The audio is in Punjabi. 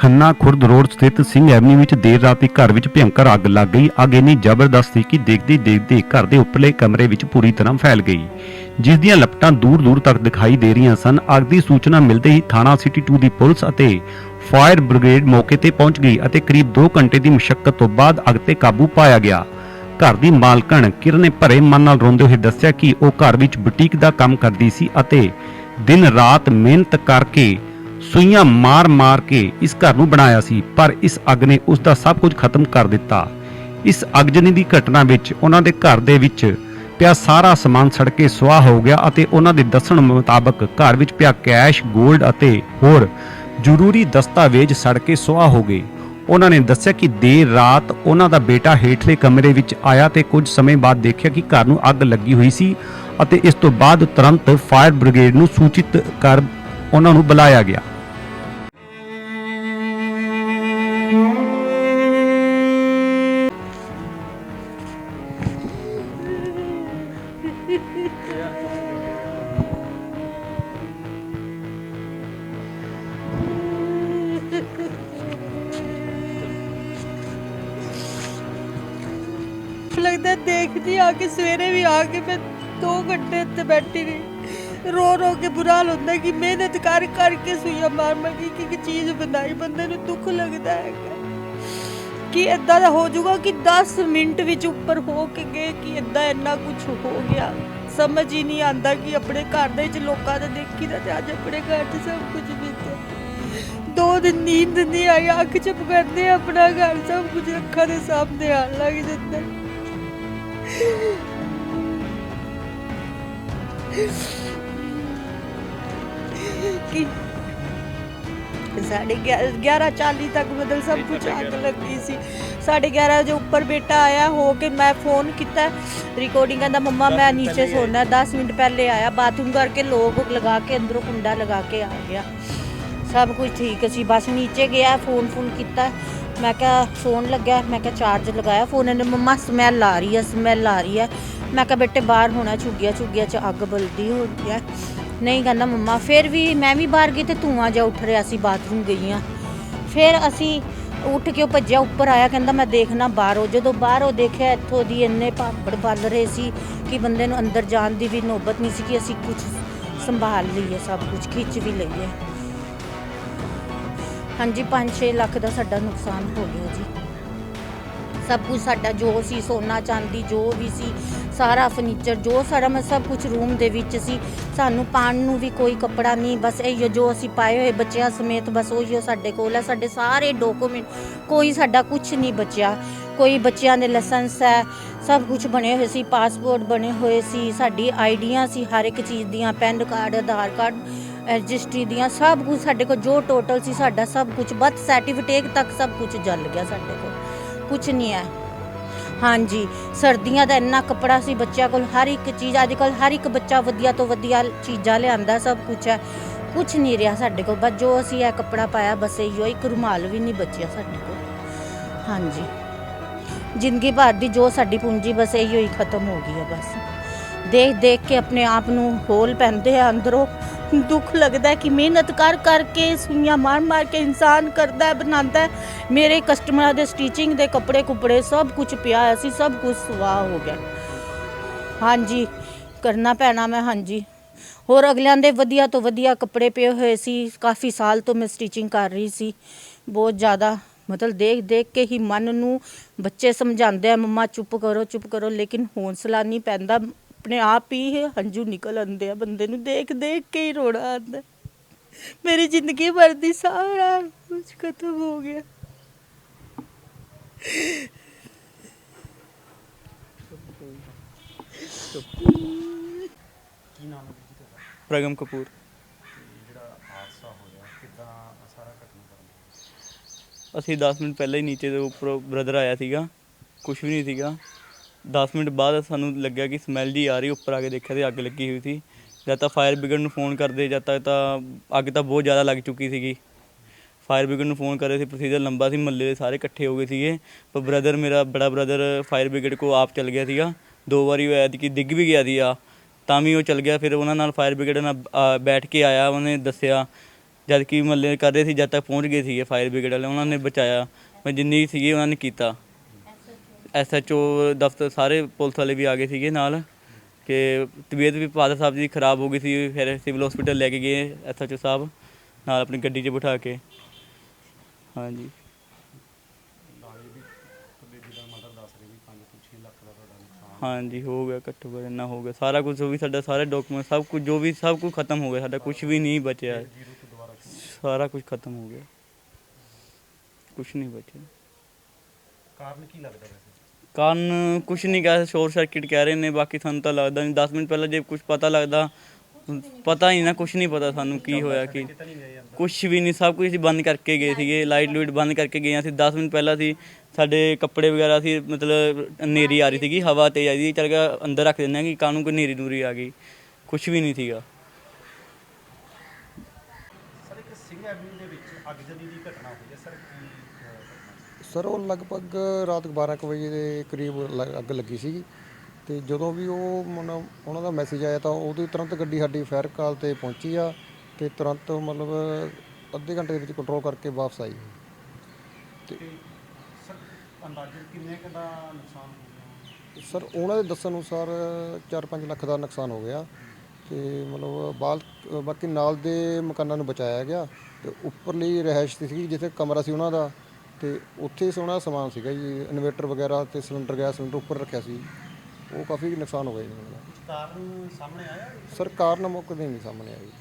ਖੰਨਾ ਖੁਰਦ ਰੋਡ ਸਥਿਤ ਸਿੰਘ ਐਵਨਿਊ ਵਿੱਚ ਦੇਰ ਰਾਤ ਇੱਕ ਘਰ ਵਿੱਚ ਭਿਅੰਕਰ ਅੱਗ ਲੱਗ ਗਈ। ਅੱਗ ਇੰਨੀ ਜ਼ਬਰਦਸਤ ਸੀ ਕਿ ਦੇਖਦੇ ਦੇਖਦੇ ਘਰ ਦੇ ਉੱਪਰਲੇ ਕਮਰੇ ਵਿੱਚ ਪੂਰੀ ਤਰ੍ਹਾਂ ਫੈਲ ਗਈ। ਜਿਸ ਦੀਆਂ ਲਪਟਾਂ ਦੂਰ ਦੂਰ ਤੱਕ ਦਿਖਾਈ ਦੇ ਰਹੀਆਂ ਸਨ, ਅੱਗ ਦੀ ਸੂਚਨਾ ਮਿਲਦੇ ਹੀ ਥਾਣਾ ਸਿਟੀ 2 ਦੀ ਪੁਲਿਸ ਅਤੇ ਫਾਇਰ ਬ੍ਰਿਗੇਡ ਮੌਕੇ ਤੇ ਪਹੁੰਚ ਗਈ ਅਤੇ ਕਰੀਬ 2 ਘੰਟੇ ਦੀ ਮੁਸ਼ਕਲ ਤੋਂ ਬਾਅਦ ਅੱਗ ਤੇ ਕਾਬੂ ਪਾਇਆ ਗਿਆ। ਘਰ ਦੀ ਮਾਲਕਣ ਕਿਰਨ ਨੇ ਭਰੇ ਮਨ ਨਾਲ ਰੋਂਦੇ ਹੋਏ ਦੱਸਿਆ ਕਿ ਉਹ ਘਰ ਵਿੱਚ ਬੁਟੀਕ ਦਾ ਕੰਮ ਕਰਦੀ ਸੀ ਅਤੇ ਦਿਨ ਰਾਤ ਮਿਹਨਤ ਕਰਕੇ ਸੂਈਆਂ ਮਾਰ-ਮਾਰ ਕੇ ਇਸ ਘਰ ਨੂੰ ਬਣਾਇਆ ਸੀ, ਪਰ ਇਸ ਅੱਗ ਨੇ ਉਸ ਦਾ ਸਭ ਕੁਝ ਖਤਮ ਕਰ ਦਿੱਤਾ। ਇਸ ਅਗਜਨੀ ਦੀ ਘਟਨਾ ਵਿੱਚ ਉਹਨਾਂ ਦੇ ਘਰ ਦੇ ਵਿੱਚ ਪਿਆ ਸਾਰਾ ਸਮਾਨ ਸੜ ਕੇ ਸੁਆਹ ਹੋ ਗਿਆ ਅਤੇ ਉਹਨਾਂ ਦੇ ਦੱਸਣ ਮੁਤਾਬਕ ਘਰ ਵਿੱਚ ਪਿਆ ਕੈਸ਼ 골ਡ ਅਤੇ ਹੋਰ ਜ਼ਰੂਰੀ ਦਸਤਾਵੇਜ਼ ਸੜ ਕੇ ਸੁਆਹ ਹੋ ਗਏ। ਉਹਨਾਂ ਨੇ ਦੱਸਿਆ ਕਿ ਦੇਰ ਰਾਤ ਉਹਨਾਂ ਦਾ ਬੇਟਾ ਹੇਠਲੇ ਕਮਰੇ ਵਿੱਚ ਆਇਆ ਤੇ ਕੁਝ ਸਮੇਂ ਬਾਅਦ ਦੇਖਿਆ ਕਿ ਘਰ ਨੂੰ ਅੱਗ ਲੱਗੀ ਹੋਈ ਸੀ ਅਤੇ ਇਸ ਤੋਂ ਬਾਅਦ ਤੁਰੰਤ ਫਾਇਰ ਬ੍ਰਿਗੇਡ ਨੂੰ ਸੂਚਿਤ ਕਰ ਉਹਨਾਂ ਨੂੰ ਬੁਲਾਇਆ ਗਿਆ। ਲੱਗਦਾ ਦੇਖਦੀ ਆ ਕੇ ਸਵੇਰੇ ਵੀ ਆ ਕੇ ਮੈਂ 2 ਘੰਟੇ ਇੱਥੇ ਬੈਠੀ ਰਹੀ। ਰੋ ਰੋ ਕੇ ਬੁਰਾ ਹਾਲ ਹੁੰਦਾ ਕਿ ਮਿਹਨਤ ਕਰ ਕਰਕੇ ਸੂਈਆ ਮਾਰ ਮਾਰ ਕੇ ਕਿ ਇੱਕ ਚੀਜ਼ ਬਣਾਈ, ਬੰਦੇ ਨੂੰ ਦੁੱਖ ਲੱਗਦਾ ਹੈ ਕਿ ਇਦਾਂ ਦਾ ਹੋ ਜਾਊਗਾ ਕਿ 10 ਮਿੰਟ ਵਿੱਚ ਉੱਪਰ ਹੋ ਕੇ ਗਏ ਕਿ ਇਦਾਂ ਇੰਨਾ ਕੁਝ ਹੋ ਗਿਆ? ਸਮਝ ਹੀ ਨਹੀਂ ਆਂਦਾ ਕਿ ਆਪਣੇ ਘਰ ਦੇ ਵਿੱਚ ਲੋਕਾਂ ਦੇ ਦੇਖੀ ਦਾ ਤੇ ਅੱਜ ਆਪਣੇ ਘਰ 'ਚ ਸਭ ਕੁਝ ਬੀਤਿਆ। ਦੋ ਦਿਨ ਨੀਂਦ ਨਹੀਂ ਆਈ, ਅੱਖ ਚੁੱਪ ਕਰਦੇ ਆਪਣਾ ਘਰ, ਸਭ ਕੁਝ ਅੱਖਾਂ ਦੇ ਸਾਹਮਣੇ ਆਉਣ ਲੱਗ ਜਾਂਦਾ। ਕਿ? ਸਾਢੇ 11:40 ਤੱਕ ਮਤਲਬ ਸਭ ਕੁਝ ਅੱਗ ਲੱਗੀ ਸੀ। ਸਾਢੇ 11 ਵਜੇ ਉੱਪਰ ਬੇਟਾ ਆਇਆ ਹੋ ਕੇ ਮੈਂ ਫੋਨ ਕੀਤਾ। ਰਿਕਾਰਡਿੰਗ ਕਹਿੰਦਾ ਮੰਮਾ ਮੈਂ ਨੀਚੇ ਸੋਣਾ 10 ਮਿੰਟ ਪਹਿਲੇ ਆਇਆ। ਬਾਥਰੂਮ ਕਰਕੇ ਲੋਕ ਲਗਾ ਕੇ ਅੰਦਰੋਂ ਕੁੰਡਾ ਲਗਾ ਕੇ ਆ ਗਿਆ। ਸਭ ਕੁਝ ਠੀਕ ਸੀ। ਬਸ ਨੀਚੇ ਗਿਆ ਫੋਨ ਫੋਨ ਕੀਤਾ। ਮੈਂ ਕਿਹਾ ਫੋਨ ਲੱਗਿਆ, ਮੈਂ ਕਿਹਾ ਚਾਰਜ ਲਗਾਇਆ ਫੋਨ ਇਹਨੇ ਮੰਮਾ ਸਮੈਲ ਆ ਰਹੀ ਹੈ ਸਮੈਲ ਆ ਰਹੀ ਹੈ। ਮੈਂ ਕਿਹਾ ਬੇਟੇ ਬਾਹਰ ਹੋਣਾ ਝੁੱਗੀਆਂ ਝੁੱਗੀਆਂ ਚ ਅੱਗ ਬਲਦੀ ਹੋ ਰਹੀ ਹੈ। ਨਹੀਂ ਕਹਿੰਦਾ ਮੰਮਾ, ਫਿਰ ਵੀ ਮੈਂ ਵੀ ਬਾਹਰ ਗਈ ਤੇ ਧੂਆਂ ਜਿਹਾ ਉੱਠ ਰਿਹਾ ਸੀ ਬਾਥਰੂਮ ਗਈ ਹਾਂ ਫਿਰ ਅਸੀਂ ਉੱਠ ਕੇ ਉਹ ਭੱਜਿਆ ਉੱਪਰ ਆਇਆ, ਕਹਿੰਦਾ ਮੈਂ ਦੇਖਣਾ ਬਾਹਰੋਂ। ਜਦੋਂ ਬਾਹਰੋਂ ਦੇਖਿਆ, ਇੱਥੋਂ ਦੀ ਇੰਨੇ ਪਾਪੜ ਬਲ ਰਹੇ ਸੀ ਕਿ ਬੰਦੇ ਨੂੰ ਅੰਦਰ ਜਾਣ ਦੀ ਵੀ ਨੌਬਤ ਨਹੀਂ ਸੀ ਕਿ ਅਸੀਂ ਕੁਝ ਸੰਭਾਲ ਲਈਏ, ਸਭ ਕੁਝ ਖਿੱਚ ਵੀ ਲਈਏ। ਹਾਂਜੀ 5-6 ਲੱਖ ਦਾ ਸਾਡਾ ਨੁਕਸਾਨ ਹੋ ਗਿਆ ਜੀ। ਸਭ ਕੁਝ ਸਾਡਾ ਜੋ ਸੀ, ਸੋਨਾ, ਚਾਂਦੀ, ਜੋ ਵੀ ਸੀ, ਸਾਰਾ ਫਰਨੀਚਰ ਜੋ ਸਾਰਾ ਮੈਂ ਸਭ ਕੁਝ ਰੂਮ ਦੇ ਵਿੱਚ ਸੀ। ਸਾਨੂੰ ਪਾਣ ਨੂੰ ਵੀ ਕੋਈ ਕੱਪੜਾ ਨਹੀਂ, ਬਸ ਇਹ ਜੋ ਅਸੀਂ ਪਾਏ ਹੋਏ ਬੱਚਿਆਂ ਸਮੇਤ ਬਸ ਉਹੀ ਸਾਡੇ ਕੋਲ ਹੈ। ਸਾਡੇ ਸਾਰੇ ਡਾਕੂਮੈਂਟ ਕੋਈ ਸਾਡਾ ਕੁਝ ਨਹੀਂ ਬਚਿਆ। ਕੋਈ ਬੱਚਿਆਂ ਦੇ ਲਾਇਸੈਂਸ ਹੈ, ਸਭ ਕੁਝ ਬਣੇ ਹੋਏ ਸੀ ਪਾਸਪੋਰਟ ਬਣੇ ਹੋਏ ਸੀ, ਸਾਡੀ ਆਈਡੀਆਂ ਸੀ, ਹਰ ਇੱਕ ਚੀਜ਼ ਦੀਆਂ, pan card, Aadhaar card registry ਦੀਆਂ ਸਭ ਕੁਝ ਸਾਡੇ ਕੋਲ, ਜੋ ਟੋਟਲ ਸੀ ਸਾਡਾ ਸਭ ਕੁਝ ਬਰਥ ਸਰਟੀਫਿਕੇਟ ਤੱਕ ਸਭ ਕੁਝ ਜਲ ਗਿਆ ਸਾਡੇ ਕੋਲ। ਕੁਝ ਨਹੀਂ ਹੈ। ਹਾਂਜੀ, ਸਰਦੀਆਂ ਦਾ ਇੰਨਾ ਕੱਪੜਾ ਸੀ ਬੱਚਿਆਂ ਕੋਲ, ਹਰ ਇੱਕ ਚੀਜ਼, ਅੱਜ ਕੱਲ ਹਰ ਇੱਕ ਬੱਚਾ ਵਧੀਆ ਤੋਂ ਵਧੀਆ ਚੀਜ਼ਾਂ ਲਿਆਂਦਾ, ਸਭ ਕੁਝ ਹੈ। ਕੁਝ ਨਹੀਂ ਰਿਹਾ ਸਾਡੇ ਕੋਲ, ਬਸ ਜੋ ਅਸੀਂ ਇਹ ਕੱਪੜਾ ਪਾਇਆ, ਬਸ ਇਹੀ ਇੱਕ ਰੁਮਾਲ ਵੀ ਨਹੀਂ ਬਚਿਆ ਸਾਡੇ ਕੋਲ। ਹਾਂਜੀ। ਜ਼ਿੰਦਗੀ ਭਰ ਦੀ ਜੋ ਸਾਡੀ ਪੂੰਜੀ, ਬਸ ਇਹੀ ਹੀ ਖਤਮ ਹੋ ਗਈ ਹੈ ਬਸ। ਦੇਖ ਦੇਖ ਕੇ ਆਪਣੇ ਆਪ ਨੂੰ ਹੋਲ ਪੈਂਦੇ ਆ ਅੰਦਰੋਂ। ਦੁੱਖ ਲੱਗਦਾ ਕਿ ਮਿਹਨਤ ਕਰ ਕਰਕੇ ਸੂਈਆਂ ਮਾਰ ਮਾਰ ਕੇ ਇਨਸਾਨ ਕਰਦਾ ਬਣਾਉਂਦਾ ਮੇਰੇ ਕਸਟਮਰਾਂ ਦੇ ਸਟਿਚਿੰਗ ਦੇ ਕੱਪੜੇ ਕੁਪੜੇ ਸਭ ਕੁਝ ਪਿਆ ਹੋਇਆ ਸੀ, ਸਭ ਕੁਝ ਸਵਾਹ ਹੋ ਗਿਆ। ਹਾਂਜੀ, ਕਰਨਾ ਪੈਣਾ ਮੈਂ, ਹਾਂਜੀ। ਹੋਰ ਅਗਲਿਆਂ ਦੇ ਵਧੀਆ ਤੋਂ ਵਧੀਆ ਕੱਪੜੇ ਪਏ ਹੋਏ ਸੀ, ਕਾਫੀ ਸਾਲ ਤੋਂ ਮੈਂ ਸਟਿਚਿੰਗ ਕਰ ਰਹੀ ਸੀ। ਬਹੁਤ ਜ਼ਿਆਦਾ, ਮਤਲਬ ਦੇਖ ਦੇਖ ਕੇ ਹੀ ਮਨ ਨੂੰ ਬੱਚੇ ਸਮਝਾਉਂਦੇ ਆ, ਮੰਮਾ ਚੁੱਪ ਕਰੋ ਚੁੱਪ ਕਰੋ, ਲੇਕਿਨ ਹੌਸਲਾ ਨਹੀਂ ਪੈਂਦਾ। ਆਪਣੇ ਆਪ ਹੀ ਇਹ ਹੰਝੂ ਨਿਕਲ ਆਉਂਦੇ ਆ, ਬੰਦੇ ਨੂੰ ਦੇਖ ਦੇਖ ਕੇ ਹੀ ਰੋਣਾ ਆਉਂਦਾ ਮੇਰੀ ਜ਼ਿੰਦਗੀ ਭਰ ਦੀ ਸਾਰਾ ਕੁਝ ਖਤਮ ਹੋ ਗਿਆ। ਪ੍ਰਗਮ ਕਪੂਰ। ਅਸੀਂ 10 ਮਿੰਟ ਪਹਿਲਾਂ ਹੀ ਨੀਚੇ ਦੇ ਉੱਪਰੋਂ ਬ੍ਰਦਰ ਆਇਆ ਸੀਗਾ ਕੁਝ ਵੀ ਨਹੀਂ ਸੀਗਾ। 10 ਮਿੰਟ ਬਾਅਦ ਸਾਨੂੰ ਲੱਗਿਆ ਕਿ ਸਮੈਲ ਜੀ ਆ ਰਹੀ, ਉੱਪਰ ਆ ਕੇ ਦੇਖਿਆ ਤੇ ਅੱਗ ਲੱਗੀ ਹੋਈ ਸੀ। ਜਦ ਤਾਂ ਫਾਇਰ ਬ੍ਰਿਗੇਡ ਨੂੰ ਫੋਨ ਕਰਦੇ ਜਦ ਤੱਕ ਤਾਂ ਅੱਗ ਤਾਂ ਬਹੁਤ ਜ਼ਿਆਦਾ ਲੱਗ ਚੁੱਕੀ ਸੀਗੀ। ਫਾਇਰ ਬ੍ਰਿਗੇਡ ਨੂੰ ਫੋਨ ਕਰੇ ਸੀ ਪ੍ਰੋਸੀਜਰ ਲੰਬਾ ਸੀ, ਮਹੱਲੇ ਦੇ ਸਾਰੇ ਇਕੱਠੇ ਹੋ ਗਏ ਸੀਗੇ। ਪਰ ਬ੍ਰਦਰ ਮੇਰਾ ਬੜਾ ਬ੍ਰਦਰ ਫਾਇਰ ਬ੍ਰਿਗੇਡ ਕੋ ਆਪ ਚਲ ਗਿਆ ਸੀਗਾ। ਦੋ ਵਾਰੀ ਹੋਇਆ ਕਿ ਡਿੱਗ ਵੀ ਗਿਆ ਸੀਗਾ। ਤਾਂ ਵੀ ਉਹ ਚਲ ਗਿਆ, ਫਿਰ ਉਹਨਾਂ ਨਾਲ ਫਾਇਰ ਬ੍ਰਿਗੇਡ ਨਾਲ ਬੈਠ ਕੇ ਆਇਆ, ਉਹਨੇ ਦੱਸਿਆ। ਜਦ ਕਿ ਮੱਲੇ ਕਰ ਰਹੇ ਸੀ, ਜਦ ਤੱਕ ਪਹੁੰਚ ਗਏ ਸੀਗੇ ਫਾਇਰ ਬ੍ਰਿਗੇਡ ਵਾਲੇ, ਉਹਨਾਂ ਨੇ ਬਚਾਇਆ। ਮੈਂ ਜਿੰਨੀ ਸੀਗੀ, ਉਹਨਾਂ ਨੇ ਕੀਤਾ। ਐਸਐਚਓ ਦਫ਼ਤਰ ਸਾਰੇ ਪੁਲਿਸ ਵਾਲੇ ਵੀ ਆ ਗਏ ਸੀਗੇ ਨਾਲ, ਕਿ ਤਬੀਅਤ ਵੀ ਫਾਦਰ ਸਾਹਿਬ ਦੀ ਖਰਾਬ ਹੋ ਗਈ ਸੀ, ਫਿਰ ਸਿਵਲ ਹਸਪੀਟਲ ਲੈ ਕੇ ਗਏ ਐਸਐਚਓ ਸਾਹਿਬ, ਨਾਲ ਆਪਣੀ ਗੱਡੀ 'ਚ ਬਿਠਾ ਕੇ। ਹਾਂਜੀ। ਹਾਂਜੀ, ਹੋ ਗਿਆ ਘੱਟੋ ਘੱਟ ਇੰਨਾ ਹੋ ਗਿਆ। ਸਾਰਾ ਕੁਝ ਵੀ ਸਾਡਾ ਸਾਰੇ ਡਾਕੂਮੈਂਟ ਸਭ ਕੁਝ ਜੋ ਵੀ, ਸਭ ਕੁਝ ਖਤਮ ਹੋ ਗਿਆ। ਸਾਡਾ ਕੁਝ ਵੀ ਨਹੀਂ ਬਚਿਆ। ਸਾਰਾ ਕੁਝ ਖਤਮ ਹੋ ਗਿਆ। ਕੁਝ ਨਹੀਂ ਬਚਿਆ। ਕਾਰਨ ਕੀ ਲੱਗਦਾ ਵੈਸੇ? ਕਾਰਨ ਕੁਝ ਨਹੀਂ ਕਹਿ ਸ਼ੋਰਟ ਸਰਕਟ ਕਹਿ ਰਹੇ ਨੇ ਬਾਕੀ ਸਾਨੂੰ ਤਾਂ ਲੱਗਦਾ ਨਹੀਂ। 10 ਮਿੰਟ ਪਹਿਲਾਂ ਜੇ ਕੁਝ ਪਤਾ ਲੱਗਦਾ ਪਤਾ ਹੀ ਨਾ ਕੁਝ ਨਹੀਂ ਪਤਾ ਸਾਨੂੰ ਕੀ ਹੋਇਆ ਕੀ ਕੁਝ ਵੀ ਨਹੀਂ ਸਭ ਕੁਝ ਅਸੀਂ ਬੰਦ ਕਰਕੇ ਗਏ ਸੀਗੇ ਲਾਈਟ ਲੂਈਟ ਬੰਦ ਕਰਕੇ ਗਏ ਅਸੀਂ 10 ਮਿੰਟ ਪਹਿਲਾਂ ਸੀ ਸਾਡੇ ਕੱਪੜੇ ਵਗੈਰਾ ਸੀ ਮਤਲਬ ਹਨੇਰੀ ਆ ਰਹੀ ਸੀਗੀ ਹਵਾ ਤੇਜ਼ ਆ ਰਹੀ ਸੀ ਚੱਲ ਗਿਆ ਅੰਦਰ ਰੱਖ ਦਿੰਦੇ ਆ ਕਿ ਕਾਨੂੰ ਕੋਈ ਹਨੇਰੀ ਨੂਰੀ ਆ ਗਈ। ਕੁਝ ਵੀ ਨਹੀਂ ਸੀਗਾ। ਸਰ ਇੱਕ ਸਿੰਘ ਐਵਨਿਊ ਦੇ ਵਿੱਚ ਅੱਗਜਨੀ ਦੀ ਘਟਨਾ ਹੋਈ ਹੈ। ਸਰ ਕੀ ਸਰ ਉਹ ਲਗਭਗ ਰਾਤ 12 ਕੁ ਵਜੇ ਦੇ ਕਰੀਬ ਲ- ਅੱਗ ਲੱਗੀ ਸੀਗੀ। ਤੇ ਜਦੋਂ ਵੀ ਉਹ ਮਨ- ਉਹਨਾਂ ਦਾ ਮੈਸੇਜ ਆਇਆ ਤਾਂ ਉਦੋਂ ਤੁਰੰਤ ਗੱਡੀ ਸਾਡੀ ਫਾਇਰ ਕਾਲ ਤੇ ਪਹੁੰਚੀ ਆ ਤੇ ਤੁਰੰਤ ਮਤਲਬ ਅੱਧੇ ਘੰਟੇ ਦੇ ਵਿੱਚ ਕੰਟਰੋਲ ਕਰਕੇ ਵਾਪਸ ਆਈ। ਤੇ ਸਰ ਅੰਦਾਜ਼ੇ ਕਿੰਨੇ ਕੁ ਨੁਕਸਾਨ ਹੋ ਗਿਆ? ਸਰ ਉਹਨਾਂ ਦੇ ਦੱਸਣ ਅਨੁਸਾਰ 4-5 ਲੱਖ ਦਾ ਨੁਕਸਾਨ ਹੋ ਗਿਆ। ਤੇ ਮਤਲਬ ਬਾਲ ਬਾਕੀ ਨਾਲ ਦੇ ਮਕਾਨਾਂ ਨੂੰ ਬਚਾਇਆ ਗਿਆ। ਤੇ ਉੱਪਰਲੀ ਰਹਿائش ਸੀ ਜਿੱਥੇ ਕਮਰਾ ਸੀ ਉਹਨਾਂ ਦਾ। ਤੇ ਉੱਥੇ ਸੋਹਣਾ ਸਮਾਨ ਸੀਗਾ ਜੀ ਇਨਵੇਟਰ ਵਗੈਰਾ ਤੇ ਸਿਲੰਡਰ ਗੈਸ ਸਿਲੰਡਰ ਉੱਪਰ ਰੱਖਿਆ ਸੀ। ਉਹ ਕਾਫੀ ਨੁਕਸਾਨ ਹੋ ਗਿਆ ਜੀ। ਦਾ ਕਾਰਨ ਸਾਹਮਣੇ ਆਇਆ? ਸਰ ਕਾਰਨ ਮੌਕੇ ਤੇ ਨਹੀਂ ਸਾਹਮਣੇ ਆਇਆ ਜੀ